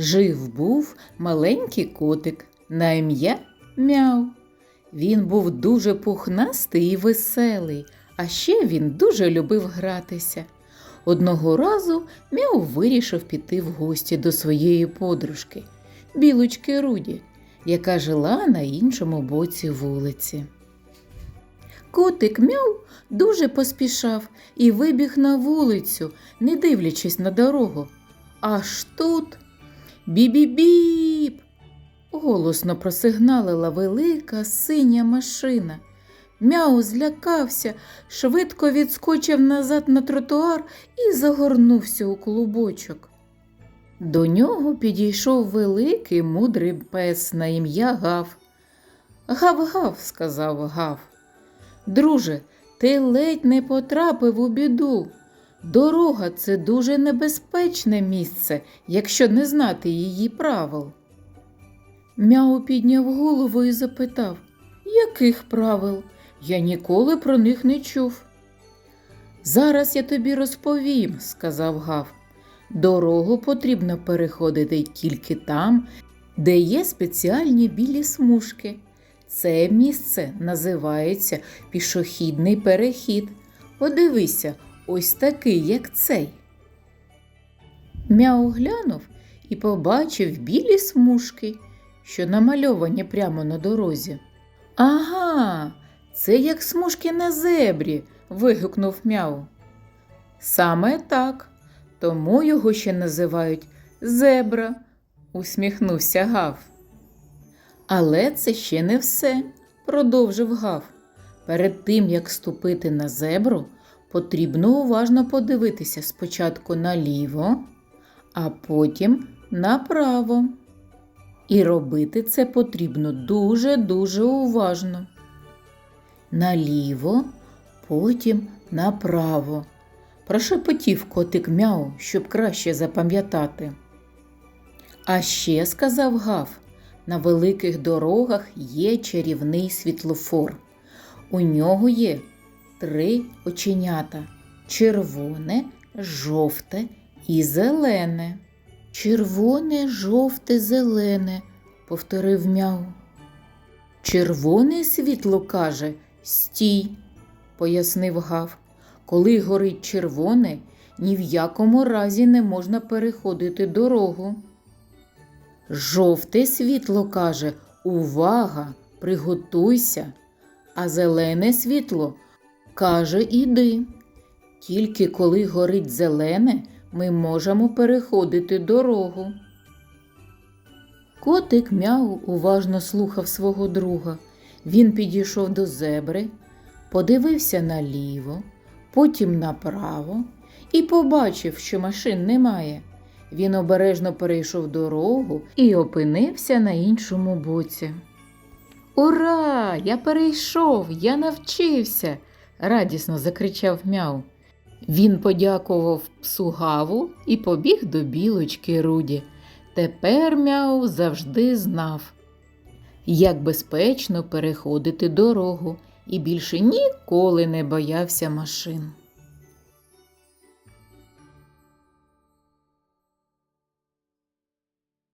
Жив був маленький котик на ім'я Мяу. Він був дуже пухнастий і веселий, а ще він дуже любив гратися. Одного разу Мяу вирішив піти в гості до своєї подружки, білочки Руді, яка жила на іншому боці вулиці. Котик Мяу дуже поспішав і вибіг на вулицю, не дивлячись на дорогу. Аж тут бі-бі-біп! Голосно просигналила велика синя машина. Мяу злякався, швидко відскочив назад на тротуар і загорнувся у клубочок. До нього підійшов великий мудрий пес на ім'я Гав. Гав-гав, сказав Гав. Друже, ти ледь не потрапив у біду. Дорога це дуже небезпечне місце, якщо не знати її правил. Мяу підняв голову і запитав, яких правил? Я ніколи про них не чув. Зараз я тобі розповім, сказав Гав. Дорогу потрібно переходити тільки там, де є спеціальні білі смужки. Це місце називається пішохідний перехід. Подивися, ось такий, як цей. Мяу глянув і побачив білі смужки, що намальовані прямо на дорозі. Ага, це як смужки на зебрі. вигукнув мяу. Саме так, тому його ще називають зебра, усміхнувся Гав. Але це ще не все, продовжив Гав. Перед тим, як ступити на зебру, потрібно уважно подивитися спочатку наліво, а потім направо. І робити це потрібно дуже-дуже уважно. Наліво, потім направо. Прошепотів котик мяу, щоб краще запам'ятати. А ще сказав Гав, на великих дорогах є чарівний світлофор. У нього є три оченята червоне, жовте і зелене. Червоне, жовте, зелене, повторив мяу. Червоне світло каже стій, пояснив Гав. Коли горить червоне, ні в якому разі не можна переходити дорогу. Жовте світло каже Увага, приготуйся, а зелене світло каже Іди. Тільки коли горить зелене, ми можемо переходити дорогу. Котик мяу уважно слухав свого друга. Він підійшов до зебри, подивився наліво, потім направо і побачив, що машин немає. Він обережно перейшов дорогу і опинився на іншому боці. Ура! Я перейшов, я навчився, радісно закричав мяу. Він подякував псу Гаву і побіг до білочки Руді. Тепер мяу завжди знав, як безпечно переходити дорогу і більше ніколи не боявся машин.